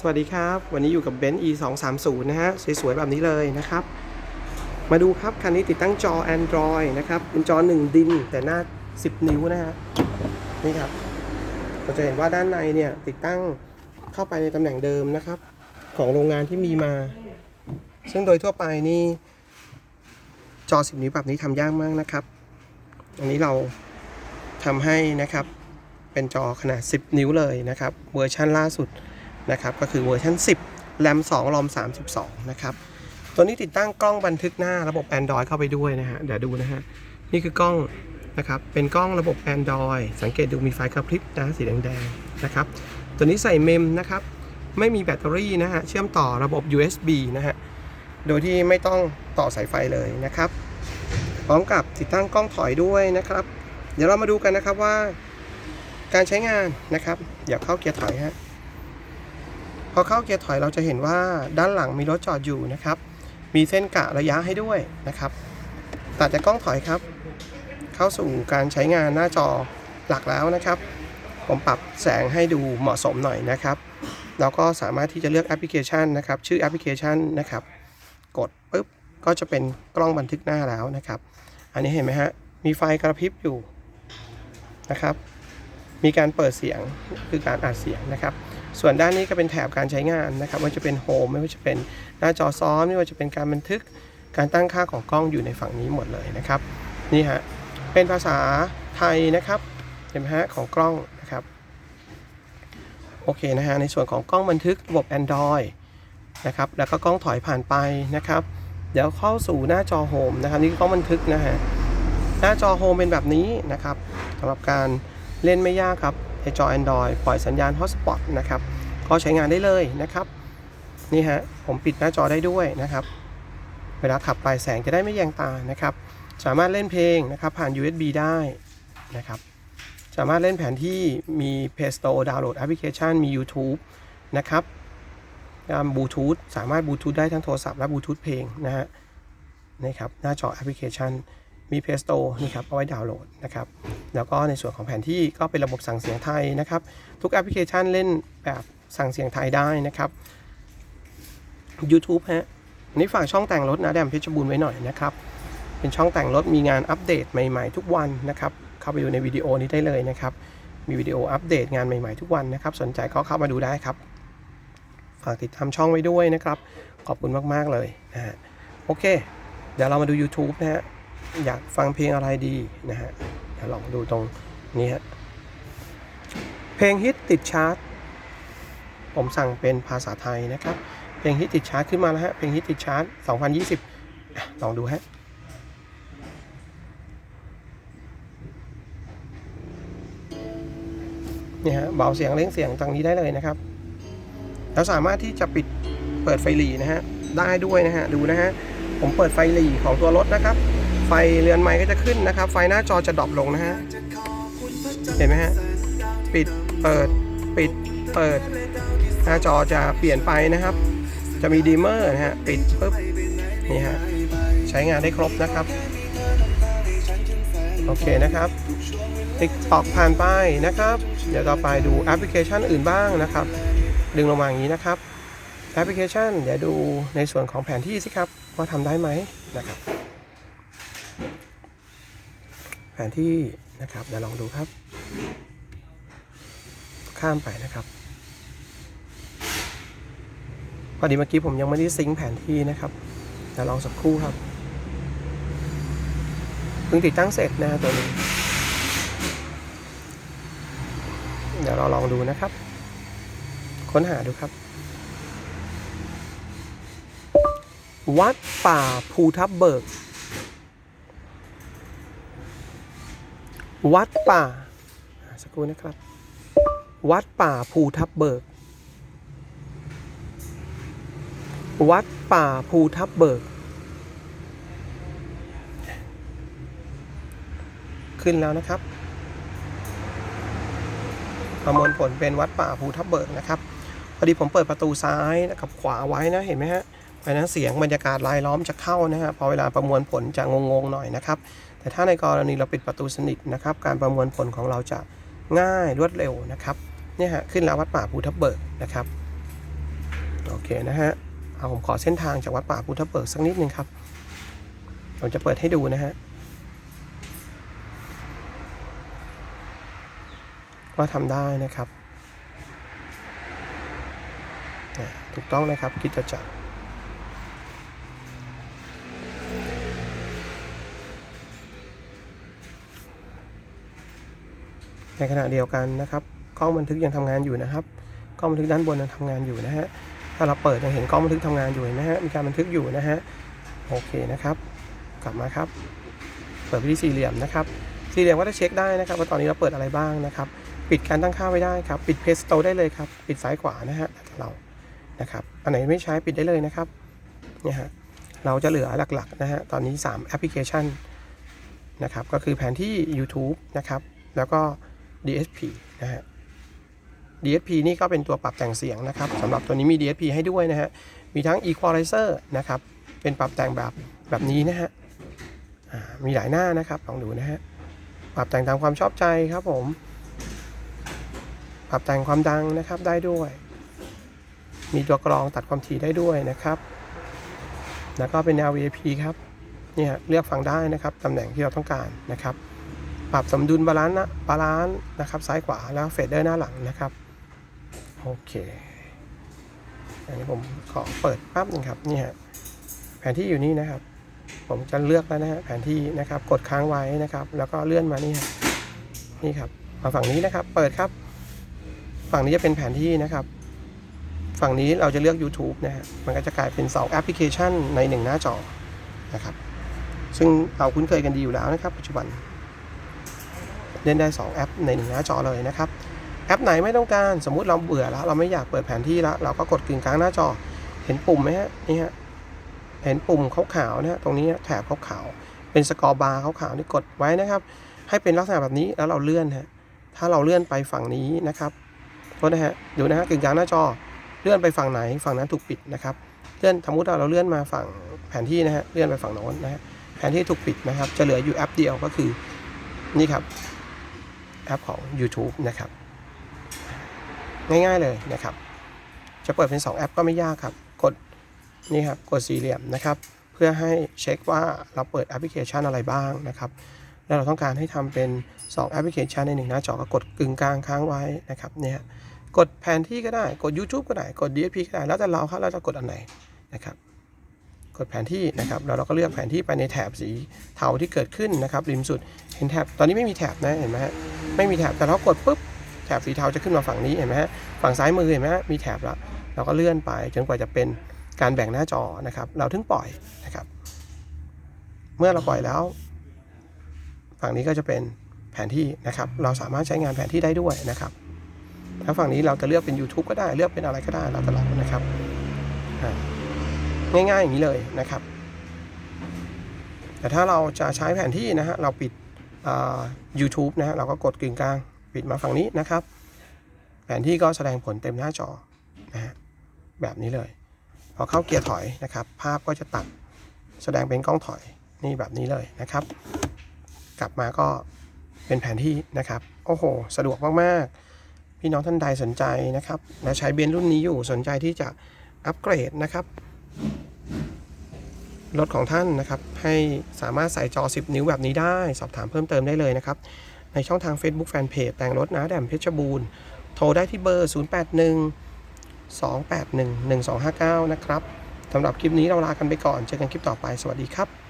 สวัสดีครับ วันนี้อยู่กับเบนซ์ e 2 3 0นะฮะ สวยๆ แบบนี้เลยนะครับ มาดูครับ คันนี้ติดตั้งจอ Android นะครับ เป็นจอ 1 ดินแต่หน้า 10 นิ้วนะฮะ นี่ครับ เราจะเห็นว่าด้านในเนี่ย ติดตั้งเข้าไปในตำแหน่งเดิมนะครับ ของโรงงานที่มีมา ซึ่งโดยทั่วไปนี่ จอ 10 นิ้วแบบนี้ทำยากมากนะครับ อันนี้เราทำให้นะครับ เป็นจอขนาด 10 นิ้วเลยนะครับ เวอร์ชันล่าสุด นะครับก็คือเวอร์ชัน10แรม2รอม32 นะครับ ตัวนี้ติดตั้งกล้องบันทึกหน้าระบบ Android เข้าไปด้วยนะฮะเดี๋ยวดูนะฮะ นี่คือกล้องนะครับ เป็นกล้องระบบ Android สังเกตดูมีไฟกระพริบนะสีแดงๆนะครับ ตัวนี้ใส่เมมนะครับ ไม่มีแบตเตอรี่นะฮะ เชื่อมต่อระบบ USB นะฮะ โดยที่ไม่ต้องต่อสายไฟเลยนะครับ พร้อมกับติดตั้งกล้องถอยด้วยนะครับ เดี๋ยวเรามาดูกันนะครับว่าการใช้งานนะครับเดี๋ยวเข้าเกียร์ถอยฮะ พอเข้าเกียร์ถอยเราจะเห็นว่าด้านหลังมีรถจอดอยู่นะครับ มีเส้นกะระยะให้ด้วยนะครับ ตัดจากกล้องถอยครับ เข้าสู่การใช้งานหน้าจอหลักแล้วนะครับ ผมปรับแสงให้ดูเหมาะสมหน่อยนะครับแล้วก็สามารถที่จะเลือกแอปพลิเคชันนะครับ ชื่อแอปพลิเคชันนะครับ กดปุ๊บก็จะเป็นกล้องบันทึกหน้าแล้วนะครับ อันนี้เห็นไหมฮะ มีไฟกระพริบอยู่นะครับ มีการเปิดเสียงคือการอัดเสียงนะครับ ส่วนด้านนี้ก็เป็นแถบการใช้งานนะครับไม่ว่าจะเป็นโฮมไม่ว่าจะเป็นหน้าจอซ้อมไม่ว่าจะเป็นการบันทึกการตั้งค่าของกล้องอยู่ในฝั่งนี้หมดเลยนะครับนี่ฮะเป็นภาษาไทยนะครับเห็นไหมฮะของกล้องนะครับโอเคนะฮะในส่วนของกล้องบันทึกระบบ Android นะครับแล้วก็กล้องถอยผ่านไปนะครับ เดี๋ยวเข้าสู่หน้าจอโฮมนะครับนี่คือกล้องบันทึกนะฮะหน้าจอโฮมเป็นแบบนี้นะครับสำหรับการเล่นไม่ยากครับ ในจอ Android ปล่อยสัญญาณ Hotspot นะครับ ก็ใช้งานได้เลยนะครับ นี่ฮะ ผมปิดหน้าจอได้ด้วยนะครับ เวลาขับไปแสงจะได้ไม่แยงตานะครับ สามารถเล่นเพลงนะครับ ผ่าน USB ได้นะครับ สามารถเล่นแผนที่มี Play Store ดาวน์โหลดแอปพลิเคชัน มี YouTube นะครับบลูทูธสามารถบลูทูธได้ทั้งโทรศัพท์และบลูทูธเพลงนะฮะนี่ครับ หน้าจอแอปพลิเคชัน มี Play Store นี่ครับเอาไว้ดาวน์โหลดนะครับแล้วก็ในส่วนของแผนที่ก็เป็นระบบสั่งเสียงไทยนะครับ ทุกแอปพลิเคชันเล่นแบบสั่งเสียงไทยได้นะครับ YouTube ฮะนนี้ฝากช่องแต่งรถนะแดมเพชรบูรณ์ไว้หน่อยนะครับ เป็นช่องแต่งรถมีงานอัปเดตใหม่ๆ ทุกวันนะครับ เข้าไปดูในวิดีโอนี้ได้เลยนะครับ มีวิดีโออัปเดตงานใหม่ๆทุกวันนะครับ สนใจก็เข้ามาดูได้ครับ ฝากติดตามช่องไว้ด้วยนะครับ ขอบคุณมากๆเลยนะฮะโอเค เดี๋ยวเรามาดู YouTube นะฮะ อยากฟังเพลงอะไรดีนะฮะเดี๋ยวลองดูตรงนี้ฮะเพลงฮิตติดชาร์ตผมสั่งเป็นภาษาไทยนะครับ เพลงฮิตติดชาร์ตขึ้นมาแล้วฮะเพลงฮิตติดชาร์ต2020อะลองดูฮะเนี่ยฮะเบาเสียงเร่งเสียงตรงนี้ได้เลยนะครับ แล้วสามารถที่จะปิดเปิดไฟหลีนะฮะได้ด้วยนะฮะดูนะฮะผมเปิดไฟหลีของตัวรถนะครับ ไฟเรือนไม้ก็จะขึ้นนะครับ ไฟหน้าจอจะดรอปลงนะฮะ เห็นไหมฮะ ปิด เปิด ปิด เปิด หน้าจอจะเปลี่ยนไปนะครับ จะมีดีมเมอร์นะฮะ ปิดปุ๊บ นี่ฮะ ใช้งานได้ครบนะครับ โอเคนะครับติ๊กตอกผ่านไปนะครับ เดี๋ยวต่อไปดูแอปพลิเคชันอื่นบ้างนะครับ ดึงลงมาอย่างนี้นะครับแอปพลิเคชัน เดี๋ยวดูในส่วนของแผนที่สิครับ ว่าทำได้ไหมนะครับ แผนที่นะครับเดี๋ยวลองดูครับ ข้ามไปนะครับพอดีเมื่อกี้ผมยังไม่ได้ซิงค์แผนที่นะครับเดี๋ยวลองสักครู่ครับเพิ่งติดตั้งเสร็จนะตัวนี้ เดี๋ยวเราลองดูนะครับ ค้นหาดูครับ วัดป่าภูทับเบิก วัดป่าสักครู่นะครับ วัดป่าภูทับเบิก วัดป่าภูทับเบิก ขึ้นแล้วนะครับประมวลผลเป็นวัดป่าภูทับเบิกนะครับ พอดีผมเปิดประตูซ้ายกับขวาไว้นะ เห็นไหมฮะ ราะฉะนั้นเสียงบรรยากาศรายล้อมจะเข้านะฮะพอเวลาประมวลผลจะงงๆหน่อยนะครับ แต่ถ้าในกรณีเราปิดประตูสนิทนะครับ การประมวลผลของเราจะง่ายรวดเร็วนะครับเนี่ยฮะขึ้นแล้ววัดป่าภูทับเบิกนะครับโอเคนะฮะเอาผมขอเส้นทางจากวัดป่าพุทธเบิกสักนิดนึงครับผมจะเปิดให้ดูนะฮะว่าทำได้นะครับ ถูกต้องนะครับกิจจักร ในขณะเดียวกันนะครับกล้องบันทึกยังทำงานอยู่นะครับกล้องบันทึกด้านบนยังทำงานอยู่นะฮะถ้าเราเปิดยังเห็นกล้องบันทึกทำงานอยู่เห็นไหมฮะมีการบันทึกอยู่นะฮะโอเคนะครับ กลับมาครับ เปิดไปที่สี่เหลี่ยมนะครับสี่เหลี่ยมก็จะเช็คได้นะครับว่าตอนนี้เราเปิดอะไรบ้างนะครับปิดการตั้งค่าไว้ได้ครับ ปิดเพจสโตได้เลยครับ ปิดซ้ายขวานะฮะเรานะครับอันไหนไม่ใช้ปิดได้เลยนะครับเนี่ยฮะเราจะเหลือหลักๆนะฮะตอนนี้ 3 แอปพลิเคชันนะครับก็คือแผนที่ YouTube นะครับแล้วก็ DSP นะฮะ DSP นี่ก็เป็นตัวปรับแต่งเสียงนะครับสำหรับตัวนี้มี DSP ให้ด้วยนะฮะ มีทั้ง Equalizer นะครับ เป็นปรับแต่งแบบแบบนี้นะฮะมีหลายหน้านะครับ ลองดูนะฮะ ปรับแต่งตามความชอบใจครับผม ปรับแต่งความดังนะครับได้ด้วย มีตัวกรองตัดความถี่ได้ด้วยนะครับ แล้วก็เป็นแนว VIP ครับเนี่ยเลือกฟังได้นะครับตำแหน่งที่เราต้องการนะครับ ปรับสมดุลบาลานซ์นะบาลานซ์นะครับซ้ายขวาแล้วเฟดเดอร์หน้าหลังนะครับโอเคอันนี้ผมขอเปิดปั๊บนึงครับนี่ฮะแผนที่อยู่นี่นะครับ ผมจะเลือกแล้วนะฮะแผนที่นะครับกดค้างไว้นะครับ แล้วก็เลื่อนมานี่ฮะนี่ครับมาฝั่งนี้นะครับ เปิดครับ ฝั่งนี้จะเป็นแผนที่นะครับ ฝั่งนี้เราจะเลือก YouTube นะฮะมันก็จะกลายเป็น2แอปพลิเคชันใน1หน้าจอนะครับซึ่งเราคุ้นเคยกันดีอยู่แล้วนะครับ ปัจจุบัน เล่นได้ 2 แอปใน1หน้าจอเลยนะครับ แอปไหนไม่ต้องการสมมุติเราเบื่อแล้ว เราไม่อยากเปิดแผนที่แล้ว เราก็กดกึ่งกลางหน้าจอ เห็นปุ่มไหมฮะนี่ฮะเห็นปุ่มขาวๆนะฮะตรงนี้แถบขาวๆเป็นสกอร์บาร์ขาวๆนี่กดไว้นะครับ ให้เป็นลักษณะแบบนี้แล้วเราเลื่อนฮะถ้าเราเลื่อนไปฝั่งนี้นะครับโทษนะฮะดูนะฮะกึ่งกลางหน้าจอเลื่อนไปฝั่งไหนฝั่งนั้นถูกปิดนะครับเลื่อนสมมติเราเลื่อนมาฝั่งแผนที่นะฮะเลื่อนไปฝั่งโน้นนะฮะแผนที่ถูกปิดนะครับ จะเหลืออยู่แอปเดียวก็คือนี่ครับ แอปของ YouTube นะครับ ง่ายๆเลยนะครับ จะเปิดเป็น 2 แอปก็ไม่ยากครับ กดนี่ครับกดสี่เหลี่ยมนะครับ เพื่อให้เช็คว่าเราเปิดแอปพลิเคชันอะไรบ้างนะครับ แล้วเราต้องการให้ทำเป็น 2 แอปพลิเคชันในหนึ่งหน้าจอก็กดกึ่งกลางค้างไว้นะครับเนี่ยกดแผนที่ก็ได้กด YouTube ก็ได้กด DSP ก็ได้แล้วแต่เราครับเราจะกดอันไหนนะครับ กดแผนที่นะครับแล้วเราก็เลือกแผนที่ไปในแถบสีเทาที่เกิดขึ้นนะครับริมสุดเห็นแถบตอนนี้ไม่มีแถบนะเห็นไหมฮะไม่มีแถบแต่เรากดปุ๊บแถบสีเทาจะขึ้นมาฝั่งนี้เห็นไหมฮะฝั่งซ้ายมือเห็นไหมฮะมีแถบแล้วเราก็เลื่อนไปจนกว่าจะเป็นการแบ่งหน้าจอนะครับ เราถึงปล่อยนะครับ เมื่อเราปล่อยแล้ว ฝั่งนี้ก็จะเป็นแผนที่นะครับ เราสามารถใช้งานแผนที่ได้ด้วยนะครับถ้าฝั่งนี้เราจะเลือกเป็น YouTube ก็ได้เลือกเป็นอะไรก็ได้แล้วแต่เรานะครับ ง่ายๆอย่างนี้เลยนะครับ แต่ถ้าเราจะใช้แผนที่นะฮะเราปิดอ่า YouTube นะฮะเราก็กดกึ่งกลางปิดมาฝั่งนี้นะครับ แผนที่ก็แสดงผลเต็มหน้าจอนะฮะแบบนี้เลย พอเข้าเกียร์ถอยนะครับ ภาพก็จะตัดแสดงเป็นกล้องถอยนี่แบบนี้เลยนะครับ กลับมาก็เป็นแผนที่นะครับ โอ้โห สะดวกมากๆ พี่น้องท่านใดสนใจนะครับ และใช้เบนรุ่นนี้อยู่สนใจที่จะอัปเกรดนะครับ รถของท่านนะครับ ให้สามารถใส่จอ 10 นิ้วแบบนี้ได้ สอบถามเพิ่มเติมได้เลยนะครับ ในช่องทาง Facebook Fanpage แต่งรถนะแดมเพชรบูรณ์ โทรได้ที่เบอร์ 081 281 1259 นะครับสำหรับคลิปนี้เราลากันไปก่อน เจอกันคลิปต่อไป สวัสดีครับ